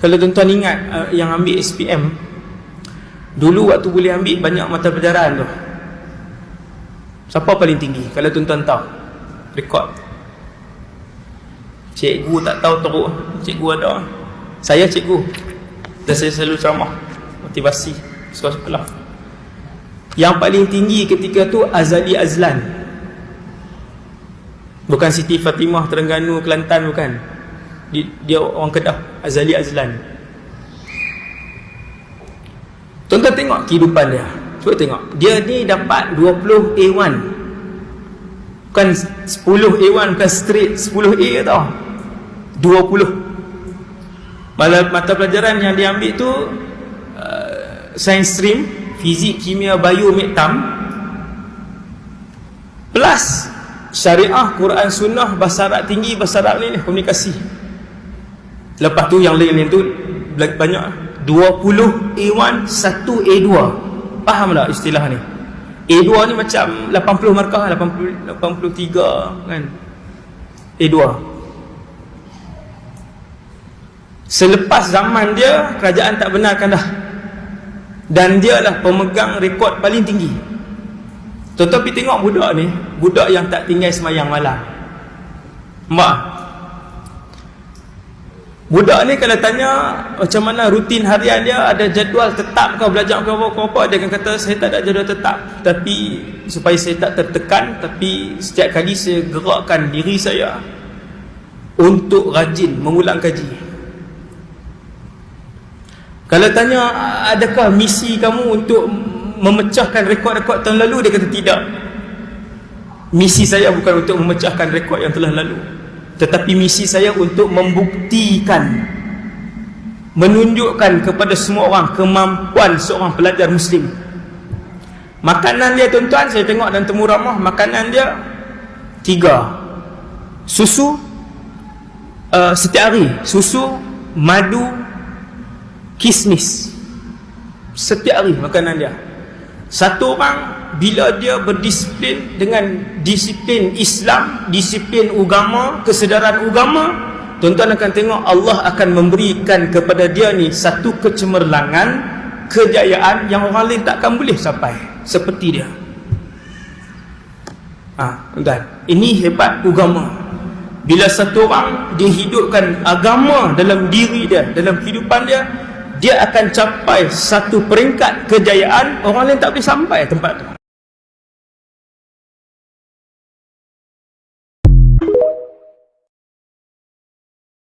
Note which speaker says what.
Speaker 1: Kalau tuan-tuan ingat uh, yang ambil SPM Dulu waktu boleh ambil banyak mata pelajaran tu. Siapa paling tinggi? Kalau tuan-tuan tahu Rekod. Cikgu tak tahu teruk Cikgu ada. Saya cikgu Dan saya selalu ceramah Motivasi Sekolah-sekolah. Yang paling tinggi ketika tu Azali Azlan. Bukan Siti Fatimah Terengganu Kelantan bukan dia, dia orang Kedah Azali Azlan. Tuan-tuan tengok kehidupan dia. Cuba tengok. Dia ni dapat 20 A1 Bukan 10 A1 Bukan straight 10 A tau. 20 Mata, mata pelajaran yang dia ambil tu uh, Science stream Fizik, kimia, bio, medtam. Plus Syariah, Quran, Sunnah Bahasa Arab tinggi Bahasa Arab ni komunikasi Lepas tu yang lain-lain tu banyak. 20 A1 1 A2 faham tak istilah ni? A2 ni macam 80 markah 80 83 kan? A2 selepas zaman dia kerajaan tak benarkan dah. Dan dia lah pemegang rekod paling tinggi. Pergi tengok budak ni budak yang tak tinggal semayang malam. Mak Budak ni kalau tanya macam mana rutin harian dia, ada jadual tetap kau belajar kau apa apa, dia akan kata saya tak ada jadual tetap. Tapi supaya saya tak tertekan, tapi setiap kali saya gerakkan diri saya untuk rajin mengulang kaji. Kalau tanya adakah misi kamu untuk memecahkan rekod-rekod tahun lalu, dia kata tidak. Misi saya bukan untuk memecahkan rekod yang telah lalu tetapi misi saya untuk membuktikan menunjukkan kepada semua orang kemampuan seorang pelajar muslim. Makanan dia tuan-tuan saya tengok dalam temu ramah makanan dia tiga. Susu uh, setiap hari. Susu madu kismis. Setiap hari makanan dia satu orang bila dia berdisiplin dengan disiplin Islam, disiplin agama, kesedaran agama, tuan-tuan akan tengok Allah akan memberikan kepada dia ni satu kecemerlangan, kejayaan yang orang lain takkan boleh sampai seperti dia. Ha, tuan-tuan, ini hebat agama. Bila satu orang dihidupkan agama dalam diri dia, dalam kehidupan dia, dia akan capai satu peringkat kejayaan orang lain tak boleh sampai tempat tu